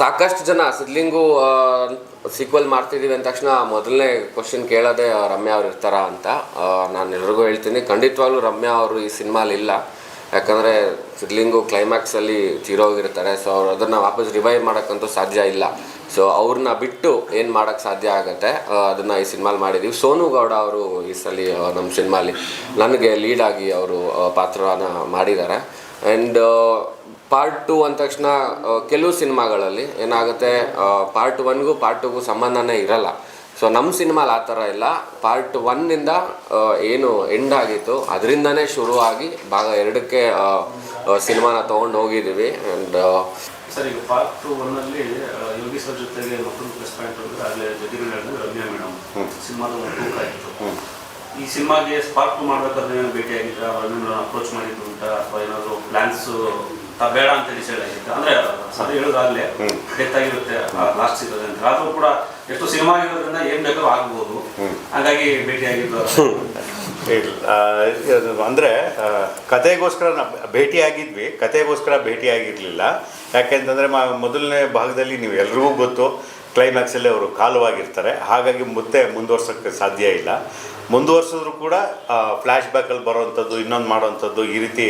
ಸಾಕಷ್ಟು ಜನ ಸಿದ್ಲಿಂಗು ಸೀಕ್ವೆಲ್ ಮಾಡ್ತಿದ್ದೀವಿ ಅಂದ ತಕ್ಷಣ ಮೊದಲನೇ ಕ್ವಶನ್ ಕೇಳೋದೇ ರಮ್ಯಾ ಅವ್ರು ಇರ್ತಾರ ಅಂತ. ನಾನು ಎಲ್ರಿಗೂ ಹೇಳ್ತೀನಿ. ಖಂಡಿತವಾಗ್ಲೂ ರಮ್ಯಾ ಅವರು ಈ ಸಿನಿಮಾಲಿ ಇಲ್ಲ. ಯಾಕಂದರೆ ಸಿದ್ಲಿಂಗು ಕ್ಲೈಮ್ಯಾಕ್ಸಲ್ಲಿ ತೀರೋಗಿರ್ತಾರೆ ಸೊ ಅವ್ರು ಅದನ್ನು ವಾಪಸ್ ರಿವೈವ್ ಮಾಡೋಕ್ಕಂತೂ ಸಾಧ್ಯ ಇಲ್ಲ. ಸೊ ಅವ್ರನ್ನ ಬಿಟ್ಟು ಏನು ಮಾಡೋಕ್ಕೆ ಸಾಧ್ಯ ಆಗುತ್ತೆ ಅದನ್ನು ಈ ಸಿನಿಮಾಲಿ ಮಾಡಿದ್ದೀವಿ ಸೋನು ಗೌಡ ಅವರು ಈ ಸಲ ನಮ್ಮ ಸಿನಿಮಾಲಿ ನನಗೆ ಲೀಡಾಗಿ ಅವರು ಪಾತ್ರನ ಮಾಡಿದ್ದಾರೆ ಆ್ಯಂಡ್ ಪಾರ್ಟ್ ಟು ಅಂದ ತಕ್ಷಣ ಕೆಲವು ಸಿನಿಮಾಗಳಲ್ಲಿ ಏನಾಗುತ್ತೆ ಪಾರ್ಟ್ ಒನ್ಗೂ ಪಾರ್ಟ್ ಟುಗೂ ಸಂಬಂಧನೇ ಇರಲ್ಲ. ಸೊ ನಮ್ಮ ಸಿನಿಮಾಲಿ ಆ ಥರ ಇಲ್ಲ. ಪಾರ್ಟ್ ಒನ್ನಿಂದ ಏನು ಎಂಡ್ ಆಗಿತ್ತು ಅದರಿಂದನೇ ಶುರುವಾಗಿ ಭಾಗ ಎರಡಕ್ಕೆ ಸಿನಿಮಾನ ತೊಗೊಂಡು ಹೋಗಿದ್ದೀವಿ ಆ್ಯಂಡ್ ಸರ್ ಈಗ ಪಾರ್ಟ್ ಟು ಒನ್ನಲ್ಲಿ ಯೋಗಿ ಸರ್ ಜೊತೆಗೆ ಮತ್ತೊಂದು ಪ್ಲಸ್ ಪಾಯಿಂಟ್ ಅಂದ್ರೆ ಆಗಲೇ ಹೇಳಿದ್ರೆ ರಮ್ಯಾ ಮೇಡಮ್. ಸಿನಿಮಾದ ಒಂದು ಈ ಸಿನಿಮಾಗೆ ಪಾರ್ಟ್ ಟು ಮಾಡ್ಬೇಕಾದ್ರೆ ಏನು ಭೇಟಿ ಆಗಿದ್ದ ರಮ್ಯಾ ಅಪ್ರೋಚ್ ಮಾಡಿದ್ದು ಅಂತ ಅಥವಾ ಏನಾದರೂ ಬೇಡ ಅಂತ ಡಿಸೈಡ್ ಅಂದ್ರೆ ಸರಿ ಹೇಳೋದಾಗ್ಲೇ ಡೆತ್ ಆಗಿರುತ್ತೆ ಲಾಸ್ಟ್ ಸಿಗೋದು ಅಂತ. ಆದ್ರೂ ಕೂಡ ಎಷ್ಟು ಸಿನಿಮಾ ಆಗಿರೋದ್ರಿಂದ ಏನ್ ಬೇಕೋ ಆಗ್ಬೋದು. ಹಾಗಾಗಿ ಭೇಟಿ ಅಂದ್ರೆ ಆ, ಕತೆಗೋಸ್ಕರ ನಾವು ಭೇಟಿಯಾಗಿದ್ವಿ. ಕತೆಗೋಸ್ಕರ ಭೇಟಿಯಾಗಿರಲಿಲ್ಲ. ಯಾಕೆಂತಂದರೆ ಮೊದಲನೇ ಭಾಗದಲ್ಲಿ ನೀವು ಎಲ್ರಿಗೂ ಗೊತ್ತು ಕ್ಲೈಮ್ಯಾಕ್ಸಲ್ಲಿ ಅವರು ಕಾಲವಾಗಿರ್ತಾರೆ. ಹಾಗಾಗಿ ಮತ್ತೆ ಮುಂದುವರ್ಸೋಕ್ಕೆ ಸಾಧ್ಯ ಇಲ್ಲ. ಮುಂದುವರ್ಸಿದ್ರು ಕೂಡ ಫ್ಲ್ಯಾಶ್ ಬ್ಯಾಕಲ್ಲಿ ಬರೋವಂಥದ್ದು ಇನ್ನೊಂದು ಮಾಡೋವಂಥದ್ದು ಈ ರೀತಿ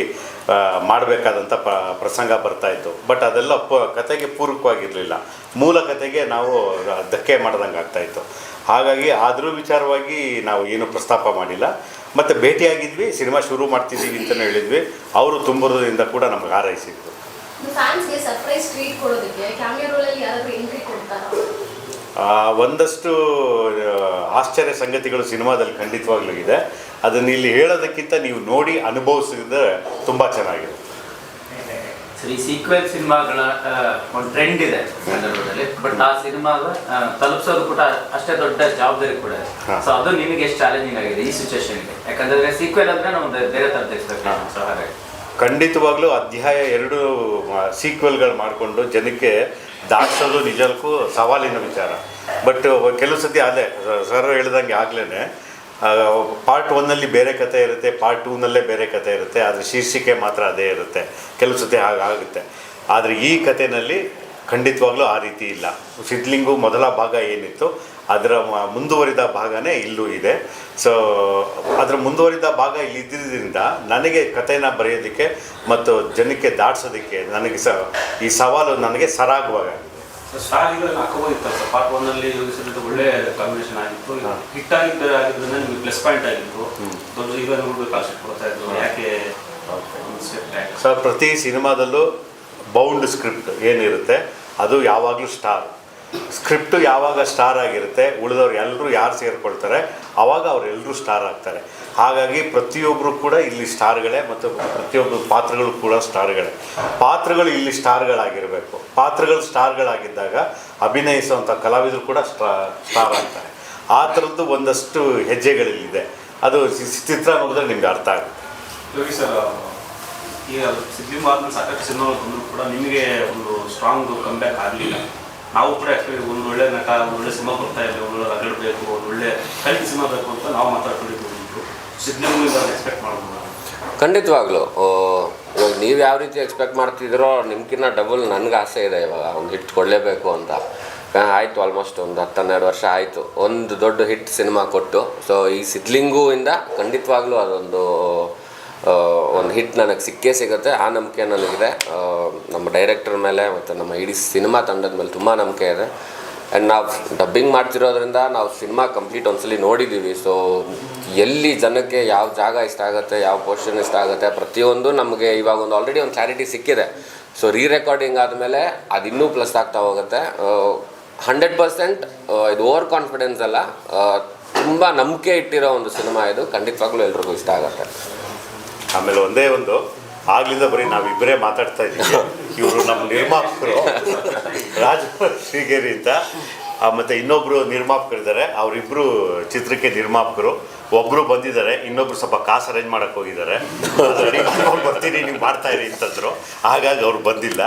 ಮಾಡಬೇಕಾದಂಥ ಪ್ರಸಂಗ ಬರ್ತಾಯಿತ್ತು ಬಟ್ ಅದೆಲ್ಲ ಪ, ಕತೆಗೆ ಪೂರಕವಾಗಿರಲಿಲ್ಲ. ಮೂಲ ಕತೆಗೆ ನಾವು ಧಕ್ಕೆ ಮಾಡ್ದಂಗೆ ಆಗ್ತಾಯಿತ್ತು ಹಾಗಾಗಿ ಆದರೂ ವಿಚಾರವಾಗಿ ನಾವು ಏನು ಪ್ರಸ್ತಾಪ ಮಾಡಿಲ್ಲ. ಮತ್ತು ಭೇಟಿಯಾಗಿದ್ವಿ, ಸಿನಿಮಾ ಶುರು ಮಾಡ್ತಿದ್ದೀವಿ ಅಂತಲೇ ಹೇಳಿದ್ವಿ. ಅವರು ತುಂಬುವುದರಿಂದ ಕೂಡ ನಮಗೆ ಹಾರೈಸಿದ್ರು. ಫ್ಯಾನ್ಸ್ಗೆ ಸರ್ಪ್ರೈಸ್ ಟ್ರೀಟ್ ಕೊಡೋದಕ್ಕೆ ಕ್ಯಾಮಿಯಾ ರೋಲಲ್ಲಿ ಯಾರಾದ್ರೂ ಎಂಟ್ರಿ ಕೊಡ್ತಾರಾ? ಆ, ಒಂದಷ್ಟು ಆಶ್ಚರ್ಯ ಸಂಗತಿಗಳು ಸಿನಿಮಾದಲ್ಲಿ ಖಂಡಿತವಾಗ್ಲೂ ಇದೆ. ಅದನ್ನು ಇಲ್ಲಿ ಹೇಳೋದಕ್ಕಿಂತ ನೀವು ನೋಡಿ ಅನುಭವಿಸಿದ್ರೆ ತುಂಬ ಚೆನ್ನಾಗಿದೆ. ಸರಿ ಸೀಕ್ವೆಲ್ ಸಿನಿಮಾಗಳ ಒಂದು ಟ್ರೆಂಡ್ ಇದೆ ಸಂದರ್ಭದಲ್ಲಿ. ಬಟ್ ಆ ಸಿನಿಮಾ ತಲುಪಿಸೋದು ಕೂಡ ಅಷ್ಟೇ ದೊಡ್ಡ ಜವಾಬ್ದಾರಿ ಕೂಡ ಇದೆ. ಸೊ ಅದು ನಿಮಗೆ ಎಷ್ಟು ಚಾಲೆಂಜಿಂಗ್ ಆಗಿದೆ ಈ ಸಿಚುವೇಶನ್ಗೆ ಯಾಕಂದ್ರೆ ಸೀಕ್ವೆಲ್ ಅಂದ್ರೆ ನಾವು ಬೇರೆ ಥರದ ಎಕ್ಸ್ಪೆಕ್ಟೇಷನ್ ಸೊ ಹಾಗಾಗಿ. ಖಂಡಿತವಾಗ್ಲೂ ಅಧ್ಯಾಯ ಎರಡು ಸೀಕ್ವೆಲ್ಗಳು ಮಾಡಿಕೊಂಡು ಜನಕ್ಕೆ ದಾಟಿಸೋದು ನಿಜಕ್ಕೂ ಸವಾಲಿನ ವಿಚಾರ. ಬಟ್ ಕೆಲವು ಸತಿ ಅದೇ ಸರ್ ಹೇಳ್ದಂಗೆ ಆಗ್ಲೇ ಪಾರ್ಟ್ ಒನ್ನಲ್ಲಿ ಬೇರೆ ಕತೆ ಇರುತ್ತೆ ಪಾರ್ಟ್ ಟೂನಲ್ಲೇ ಬೇರೆ ಕತೆ ಇರುತ್ತೆ, ಆದರೆ ಶೀರ್ಷಿಕೆ ಮಾತ್ರ ಅದೇ ಇರುತ್ತೆ, ಕೆಲವು ಸತಿ ಆಗುತ್ತೆ. ಆದರೆ ಈ ಕಥೆನಲ್ಲಿ ಖಂಡಿತವಾಗ್ಲೂ ಆ ರೀತಿ ಇಲ್ಲ. ಸಿದ್ಲಿಂಗು ಮೊದಲ ಭಾಗ ಏನಿತ್ತು ಅದರ ಮುಂದುವರಿದ ಭಾಗನೇ ಇಲ್ಲೂ ಇದೆ. ಸೊ ಅದರ ಮುಂದುವರಿದ ಭಾಗ ಇಲ್ಲಿ ಇದ್ದಿದ್ದರಿಂದ ನನಗೆ ಕಥೆನ ಬರೆಯೋದಕ್ಕೆ ಮತ್ತು ಜನಕ್ಕೆ ದಾಟಿಸೋದಕ್ಕೆ ನನಗೆ ಸ ಈ ಸವಾಲು ನನಗೆ ಸರಾಗುವಾಗ. ಸ್ಟಾರ್ ಈಗ ಹಾಕೋಬೋದಿತ್ತಲ್ಲ ಸರ್ ಪಾರ್ಟ್ ಒನ್ ಅಲ್ಲಿ ಯೋಗಿ ಒಳ್ಳೆ ಕಾಂಬಿನೇಷನ್ ಆಗಿತ್ತು. ಹಿಟ್ ಆಗಿದ್ದ ಆಗಿದ್ರಿಂದ ನಿಮಗೆ ಪ್ಲಸ್ ಪಾಯಿಂಟ್ ಆಗಿತ್ತು. ದೊಡ್ಡ ಈಗ ನೋಡ್ಬೇಕು ಕಾನ್ಸೆಪ್ಟ್ ಕೊಡ್ತಾ ಇದ್ರು. ಯಾಕೆ ಒಂದು ಸೊ ಪ್ರತಿ ಸಿನಿಮಾದಲ್ಲೂ ಬೌಂಡ್ ಸ್ಕ್ರಿಪ್ಟ್ ಏನಿರುತ್ತೆ ಅದು ಯಾವಾಗಲೂ ಸ್ಟಾರ್ ಸ್ಕ್ರಿಪ್ಟು ಯಾವಾಗ ಸ್ಟಾರ್ ಆಗಿರುತ್ತೆ, ಉಳಿದವ್ರು ಎಲ್ಲರೂ ಯಾರು ಸೇರಿಕೊಳ್ತಾರೆ ಆವಾಗ ಅವರೆಲ್ಲರೂ ಸ್ಟಾರ್ ಆಗ್ತಾರೆ. ಹಾಗಾಗಿ ಪ್ರತಿಯೊಬ್ಬರು ಕೂಡ ಇಲ್ಲಿ ಸ್ಟಾರ್ಗಳೇ ಮತ್ತು ಪ್ರತಿಯೊಬ್ಬರು ಪಾತ್ರಗಳು ಕೂಡ ಸ್ಟಾರ್ಗಳೇ. ಪಾತ್ರಗಳು ಇಲ್ಲಿ ಸ್ಟಾರ್ಗಳಾಗಿರಬೇಕು. ಪಾತ್ರಗಳು ಸ್ಟಾರ್ಗಳಾಗಿದ್ದಾಗ ಅಭಿನಯಿಸುವಂಥ ಕಲಾವಿದರು ಕೂಡ ಸ್ಟಾ, ಸ್ಟಾರ್ ಆಗ್ತಾರೆ. ಆ ಥರದ್ದು ಒಂದಷ್ಟು ಹೆಜ್ಜೆಗಳಿಲ್ಲಿದೆ. ಅದು ಚಿತ್ರ ನೋಡಿದ್ರೆ ನಿಮಗೆ ಅರ್ಥ ಆಗುತ್ತೆ. ಯೋಗಿ ಈಗ ಆದ್ಮೇಲೆ ಸಾಕಷ್ಟು ಸಿನಿಮಾಗಳು ಬಂದರೂ ಕೂಡ ನಿಮಗೆ ಒಂದು ಸ್ಟ್ರಾಂಗ್ ಕಂಬ್ಯಾಕ್ ಆಗಲಿಲ್ಲ. ನಾವು ಕೂಡ ಆ್ಯಕ್ಚುಲಿ ಒಂದು ಒಳ್ಳೆ ನಟ, ಒಂದು ಒಳ್ಳೆ ಸಿನಿಮಾ ಬರ್ತಾ ಇಲ್ಲ ಒಂದು ಒಳ್ಳೆ ಬೇಕು, ಒಂದು ಒಳ್ಳೆ ಕೈ ಸಿನಿಮಾ ಬೇಕು ಅಂತ ನಾವು ಮಾತಾಡ್ಕೊಂಡಿದ್ದು ಸಿಗ್ನಲ್ ಎಕ್ಸ್ಪೆಕ್ಟ್ ಮಾಡ್ಬೋದು ಖಂಡಿತವಾಗ್ಲೂ. ಇವಾಗ ನೀವು ಯಾವ ರೀತಿ ಎಕ್ಸ್ಪೆಕ್ಟ್ ಮಾಡ್ತಿದ್ದೀರೋ ನಿಮ್ಗಿನ್ನ ಡಬಲ್ ನನಗೆ ಆಸೆ ಇದೆ ಇವಾಗ. ಒಂದು ಹಿಟ್ ಕೊಡಲೇಬೇಕು ಅಂತ. ಆಯಿತು ಆಲ್ಮೋಸ್ಟ್ ಒಂದು ಹತ್ತು ಹನ್ನೆರಡು ವರ್ಷ ಆಯಿತು. ಒಂದು ದೊಡ್ಡ ಹಿಟ್ ಸಿನಿಮಾ ಕೊಟ್ಟು. ಸೊ ಈ ಸಿದ್ಲಿಂಗು ಇಂದ ಖಂಡಿತವಾಗ್ಲೂ ಅದೊಂದು ಒಂದು ಹಿಟ್ ನನಗೆ ಸಿಕ್ಕೇ ಸಿಗುತ್ತೆ. ಆ ನಂಬಿಕೆ ನನಗಿದೆ. ನಮ್ಮ ಡೈರೆಕ್ಟರ್ ಮೇಲೆ ಮತ್ತು ನಮ್ಮ ಇಡೀ ಸಿನಿಮಾ ತಂಡದ ಮೇಲೆ ತುಂಬ ನಂಬಿಕೆ ಇದೆ. ಆ್ಯಂಡ್ ನಾವು ಡಬ್ಬಿಂಗ್ ಮಾಡ್ತಿರೋದ್ರಿಂದ ನಾವು ಸಿನಿಮಾ ಕಂಪ್ಲೀಟ್ ಒಂದ್ಸಲಿ ನೋಡಿದ್ದೀವಿ ಸೊ ಎಲ್ಲಿ ಜನಕ್ಕೆ ಯಾವ ಜಾಗ ಇಷ್ಟ ಆಗುತ್ತೆ, ಯಾವ ಪೋರ್ಷನ್ ಇಷ್ಟ ಆಗುತ್ತೆ, ಪ್ರತಿಯೊಂದು ನಮಗೆ ಇವಾಗ ಒಂದು ಆಲ್ರೆಡಿ ಒಂದು ಕ್ಲಾರಿಟಿ ಸಿಕ್ಕಿದೆ. ಸೊ ರೀ ರೆಕಾರ್ಡಿಂಗ್ ಆದಮೇಲೆ ಅದು ಇನ್ನೂ ಪ್ಲಸ್ ಆಗ್ತಾ ಹೋಗುತ್ತೆ. ಹಂಡ್ರೆಡ್ ಪರ್ಸೆಂಟ್ ಇದು ಓವರ್ ಕಾನ್ಫಿಡೆನ್ಸ್ ಅಲ್ಲ. ತುಂಬ ನಂಬಿಕೆ ಇಟ್ಟಿರೋ ಒಂದು ಸಿನಿಮಾ ಇದು. ಖಂಡಿತವಾಗ್ಲೂ ಎಲ್ರಿಗೂ ಇಷ್ಟ ಆಗುತ್ತೆ. ಆಮೇಲೆ ಒಂದೇ ಒಂದು, ಆಗ್ಲಿಂದ ಬರೀ ನಾವಿಬ್ಬರೇ ಮಾತಾಡ್ತಾ ಇದ್ದೀವಿ. ಇವರು ನಮ್ಮ ನಿರ್ಮಾಪಕರು. ರಾಜ ಶ್ರೀಗೇರಿ ಅಂತ. ಮತ್ತೆ ಇನ್ನೊಬ್ರು ನಿರ್ಮಾಪಕರಿದ್ದಾರೆ ಅವರಿಬ್ಬರು ಚಿತ್ರಕ್ಕೆ ನಿರ್ಮಾಪಕರು. ಒಬ್ಬರು ಬಂದಿದ್ದಾರೆ. ಇನ್ನೊಬ್ರು ಸ್ವಲ್ಪ ಕಾಸು ಅರೇಂಜ್ ಮಾಡಕ್ ಹೋಗಿದ್ದಾರೆ. ಬರ್ತೀನಿ, ನೀವು ಮಾಡ್ತಾ ಇರಿ ಅಂತಂದರು. ಹಾಗಾಗಿ ಅವ್ರು ಬಂದಿಲ್ಲ.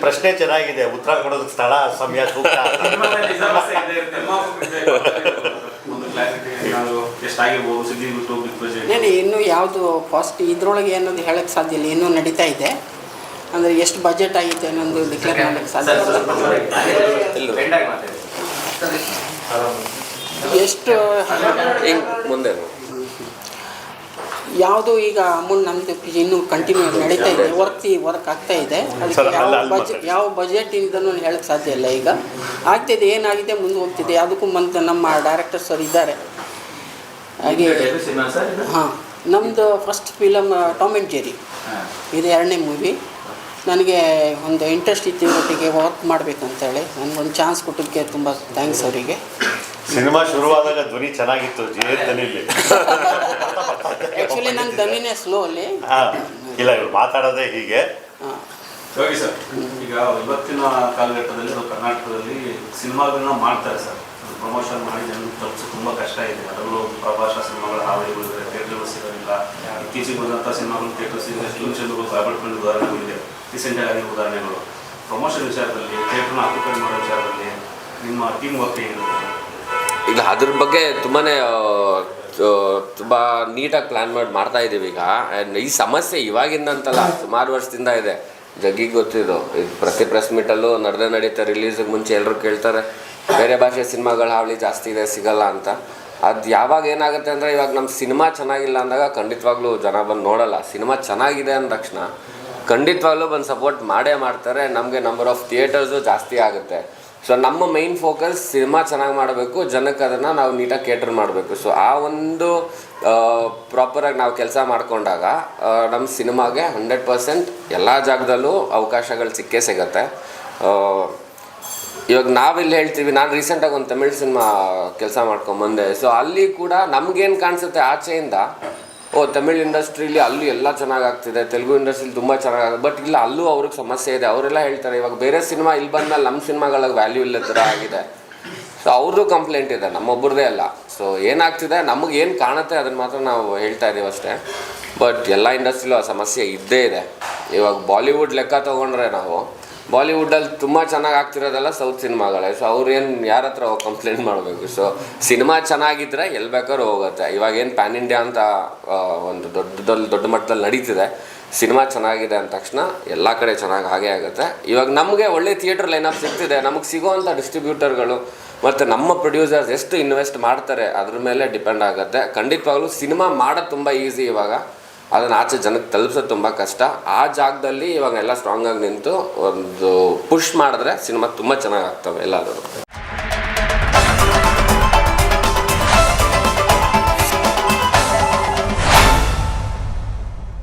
ಪ್ರಶ್ನೆ ಚೆನ್ನಾಗಿದೆ. ಉತ್ತರ ಕೊಡೋದಕ್ಕೆ ಸ್ಥಳ ಸಮಯ ಸೂಕ್ತ. ಇನ್ನೂ ಯಾವುದು ಫಸ್ಟ್ ಇದ್ರೊಳಗೆ ಅನ್ನೋದು ಹೇಳಕ್ಕೆ ಸಾಧ್ಯ ಇಲ್ಲ. ಇನ್ನೂ ನಡೀತಾ ಇದೆ. ಅಂದರೆ ಎಷ್ಟು ಬಜೆಟ್ ಆಗಿದೆ ಅನ್ನೋದು ಡಿಕ್ಲೇರ್ ಮಾಡಕ್ಕೆ ಸಾಧ್ಯ. ಎಷ್ಟು ಮುಂದೆ ಯಾವುದು ಈಗ ಅಮೌಂಟ್ ನಮ್ಮದು ಇನ್ನೂ ಕಂಟಿನ್ಯೂ ನಡೀತಾ ಇದೆ ವರ್ಕ್ ವರ್ಕ್ ಆಗ್ತಾ ಇದೆ. ಅದಕ್ಕೆ ಯಾವ ಬಜೆಟ್ ಇಂದ ಯಾವ ಬಜೆಟಿಂದನೂ ಹೇಳಕ್ಕೆ ಸಾಧ್ಯ ಇಲ್ಲ ಈಗ. ಆಗ್ತಿದೆ ಏನಾಗಿದೆ ಮುಂದೆ ಹೋಗ್ತಿದೆ. ಅದಕ್ಕೂ ಮಂತ್ ನಮ್ಮ ಡೈರೆಕ್ಟರ್ ಸರ್ ಇದ್ದಾರೆ. ಹಾಗೆ ಹಾ ನಮ್ಮದು first film Tom and Jerry. ಇದು ಎರಡನೇ ಮೂವಿ ನನಗೆ ಒಂದು ಇಂಟ್ರೆಸ್ಟ್ ಇತ್ತು ಒಟ್ಟಿಗೆ ವರ್ಕ್ ಮಾಡಬೇಕಂತೇಳಿ. ನನಗೊಂದು ಚಾನ್ಸ್ ಕೊಟ್ಟಿದ್ದಕ್ಕೆ ತುಂಬ ಥ್ಯಾಂಕ್ಸ್ ಅವರಿಗೆ. ಸಿನಿಮಾ ಶುರುವಾದಾಗ ಧ್ವನಿ ಚೆನ್ನಾಗಿತ್ತು ಜೇ ಧ್ವನಿಲಿ ಆ್ಯಕ್ಚುಲಿ ನನ್ನ ದನಿನೇ ಸ್ಲೋ ಅಲ್ಲಿ ಇಲ್ಲ ಇವ್ರು ಮಾತಾಡೋದೇ ಹೀಗೆ. ಹಾಂ. ಯೋಗಿ ಸರ್ ಈಗ ಇವತ್ತಿನ ಕಾಲಘಟ್ಟದಲ್ಲಿ ನಾವು ಕರ್ನಾಟಕದಲ್ಲಿ ಸಿನಿಮಾಗಳನ್ನ ಮಾಡ್ತಾರೆ ಸರ್. ಪ್ರಮೋಷನ್ ಮಾಡಿ ಜನ ತಲುಪಿಸಿ ತುಂಬ ಕಷ್ಟ ಇದೆ. ಅದರಲ್ಲೂ ಪ್ರಭಾಷಾ ಸಿನಿಮಾಗಳ ಹಾವಳಿಗಳು ಇದೆ ಥಿಯೇಟರ್ಗಳು ಸಿಗೋದಿಲ್ಲ. ಇತ್ತೀಚೆಗೆ ಬಂದಂಥ ಸಿನಿಮಾಗಳು ಥಿಯೇಟರ್ ಸಿಗದೆ ಚಂದ್ರಗಳು ಕಾಬಲ್ ಕಾಯ್ಬಿಟ್ಕೊಂಡು ಉದಾಹರಣೆಗಳು ಇದೆ ರೀಸೆಂಟಾಗಿ ಆಗಿರೋ ಉದಾಹರಣೆಗಳು. ಪ್ರಮೋಷನ್ ವಿಚಾರದಲ್ಲಿ ಥಿಯೇಟರ್ನ ಆಕ್ಯುಪೈ ಮಾಡೋ ವಿಚಾರದಲ್ಲಿ ನಿಮ್ಮ ಟೀಮ್ ವರ್ಕ್ ಹೇಗಿರುತ್ತೆ? ಇಲ್ಲ, ಅದ್ರ ಬಗ್ಗೆ ತುಂಬಾ ತುಂಬ ನೀಟಾಗಿ ಪ್ಲ್ಯಾನ್ ಮಾಡಿ ಮಾಡ್ತಾ ಇದ್ದೀವಿ ಈಗ. ಆ್ಯಂಡ್ ಈ ಸಮಸ್ಯೆ ಇವಾಗಿಂದ ಅಂತಲ್ಲ, ಸುಮಾರು ವರ್ಷದಿಂದ ಇದೆ. ಜಗ್ಗಿಗೆ ಗೊತ್ತಿದ್ದು ಇದು. ಪ್ರತಿ ಪ್ರೆಸ್ ಮೀಟಲ್ಲೂ ನಡೆದೇ ನಡೀತಾ ರಿಲೀಸಿಗೆ ಮುಂಚೆ ಎಲ್ಲರೂ ಕೇಳ್ತಾರೆ, ಬೇರೆ ಭಾಷೆ ಸಿನಿಮಾಗಳ ಹಾವಳಿ ಜಾಸ್ತಿ ಇದೆ, ಸಿಗಲ್ಲ ಅಂತ. ಅದು ಯಾವಾಗ ಏನಾಗುತ್ತೆ ಅಂದರೆ, ಇವಾಗ ನಮ್ಮ ಸಿನಿಮಾ ಚೆನ್ನಾಗಿಲ್ಲ ಅಂದಾಗ ಖಂಡಿತವಾಗ್ಲೂ ಜನ ಬಂದು ನೋಡಲ್ಲ. ಸಿನಿಮಾ ಚೆನ್ನಾಗಿದೆ ಅಂದ ತಕ್ಷಣ ಖಂಡಿತವಾಗ್ಲೂ ಬಂದು ಸಪೋರ್ಟ್ ಮಾಡೇ ಮಾಡ್ತಾರೆ. ನಮಗೆ ನಂಬರ್ ಆಫ್ ಥಿಯೇಟರ್ಸು ಜಾಸ್ತಿ ಆಗುತ್ತೆ. ಸೊ ನಮ್ಮ ಮೈನ್ ಫೋಕಸ್ ಸಿನಿಮಾ ಚೆನ್ನಾಗಿ ಮಾಡಬೇಕು, ಜನಕ್ಕೆ ಅದನ್ನು ನಾವು ನೀಟಾಗಿ ಕೇಟರ್ ಮಾಡಬೇಕು. ಸೊ ಆ ಒಂದು ಪ್ರಾಪರಾಗಿ ನಾವು ಕೆಲಸ ಮಾಡಿಕೊಂಡಾಗ ನಮ್ಮ ಸಿನಿಮಾಗೆ ಹಂಡ್ರೆಡ್ ಪರ್ಸೆಂಟ್ ಎಲ್ಲ ಜಾಗದಲ್ಲೂ ಅವಕಾಶಗಳು ಸಿಕ್ಕೇ ಸಿಗತ್ತೆ. ಇವಾಗ ನಾವಿಲ್ಲಿ ಹೇಳ್ತೀವಿ, ನಾನು ರೀಸೆಂಟಾಗಿ ಒಂದು ತಮಿಳ್ ಸಿನಿಮಾ ಕೆಲಸ ಮಾಡ್ಕೊಂಬಂದೆ ಸೊ ಅಲ್ಲಿ ಕೂಡ ನಮಗೇನು ಕಾಣಿಸುತ್ತೆ ಆಚೆಯಿಂದ ಓ, ತಮಿಳ್ ಇಂಡಸ್ಟ್ರೀಲಿ ಅಲ್ಲೂ ಎಲ್ಲ ಚೆನ್ನಾಗಿ ಆಗ್ತಿದೆ ತೆಲುಗು ಇಂಡಸ್ಟ್ರೀಲಿ ತುಂಬ ಚೆನ್ನಾಗಿ ಬಟ್ ಇಲ್ಲ, ಅಲ್ಲೂ ಅವ್ರಿಗೆ ಸಮಸ್ಯೆ ಇದೆ. ಅವರೆಲ್ಲ ಹೇಳ್ತಾರೆ, ಇವಾಗ ಬೇರೆ ಸಿನಿಮಾ ಇಲ್ಲಿ ಬಂದಮೇಲೆ ನಮ್ಮ ಸಿನಿಮಾಗಳಿಗೆ ವ್ಯಾಲ್ಯೂ ಇಲ್ಲ ಥರ ಆಗಿದೆ. ಸೊ ಅವ್ರದ್ದು ಕಂಪ್ಲೇಂಟ್ ಇದೆ ನಮ್ಮೊಬ್ಬರದೇ ಅಲ್ಲ. ಸೊ ಏನಾಗ್ತಿದೆ, ನಮಗೆ ಏನು ಕಾಣುತ್ತೆ ಅದನ್ನು ಮಾತ್ರ ನಾವು ಹೇಳ್ತಾ ಇದ್ದೀವಿ ಅಷ್ಟೇ. ಬಟ್ ಎಲ್ಲ ಇಂಡಸ್ಟ್ರೀಲೂ ಆ ಸಮಸ್ಯೆ ಇದ್ದೇ ಇದೆ. ಇವಾಗ ಬಾಲಿವುಡ್ ಲೆಕ್ಕ ತೊಗೊಂಡ್ರೆ ನಾವು ಬಾಲಿವುಡ್ಡಲ್ಲಿ ತುಂಬ ಚೆನ್ನಾಗಿ ಆಗ್ತಿರೋದೆಲ್ಲ ಸೌತ್ ಸಿನಿಮಾಗಳೇ. ಸೊ ಅವ್ರು ಏನು ಯಾರ ಹತ್ರ ಕಂಪ್ಲೇಂಟ್ ಮಾಡಬೇಕು? ಸೊ ಸಿನಿಮಾ ಚೆನ್ನಾಗಿದ್ದರೆ ಎಲ್ಲಿ ಬೇಕಾದ್ರೂ ಹೋಗುತ್ತೆ. ಇವಾಗ ಏನು ಪ್ಯಾನ್ ಇಂಡಿಯಾ ಅಂತ ಒಂದು ದೊಡ್ಡದಲ್ಲಿ ದೊಡ್ಡ ಮಟ್ಟದಲ್ಲಿ ನಡೀತಿದೆ. ಸಿನಿಮಾ ಚೆನ್ನಾಗಿದೆ ಅಂದ ತಕ್ಷಣ ಎಲ್ಲ ಕಡೆ ಚೆನ್ನಾಗಿ ಹಾಗೆ ಆಗುತ್ತೆ. ಇವಾಗ ನಮಗೆ ಒಳ್ಳೆ ಥಿಯೇಟರ್ ಲೈನಪ್ ಸಿಗ್ತಿದೆ. ನಮಗೆ ಸಿಗೋವಂಥ ಡಿಸ್ಟ್ರಿಬ್ಯೂಟರ್ಗಳು ಮತ್ತು ನಮ್ಮ ಪ್ರೊಡ್ಯೂಸರ್ಸ್ ಎಷ್ಟು ಇನ್ವೆಸ್ಟ್ ಮಾಡ್ತಾರೆ ಅದ್ರ ಮೇಲೆ ಡಿಪೆಂಡ್ ಆಗುತ್ತೆ. ಖಂಡಿತವಾಗ್ಲೂ ಸಿನಿಮಾ ಮಾಡೋದು ತುಂಬ ಈಸಿ ಇವಾಗ. ಅದನ್ನು ಆಚೆ ಜನಕ್ಕೆ ತಲುಪಿಸೋದು ತುಂಬ ಕಷ್ಟ. ಆ ಜಾಗದಲ್ಲಿ ಇವಾಗ ಎಲ್ಲ ಸ್ಟ್ರಾಂಗಾಗಿ ನಿಂತು ಒಂದು ಪುಷ್ ಮಾಡಿದ್ರೆ ಸಿನಿಮಾ ತುಂಬ ಚೆನ್ನಾಗಿ ಆಗ್ತವೆ ಎಲ್ಲಾದರೂ.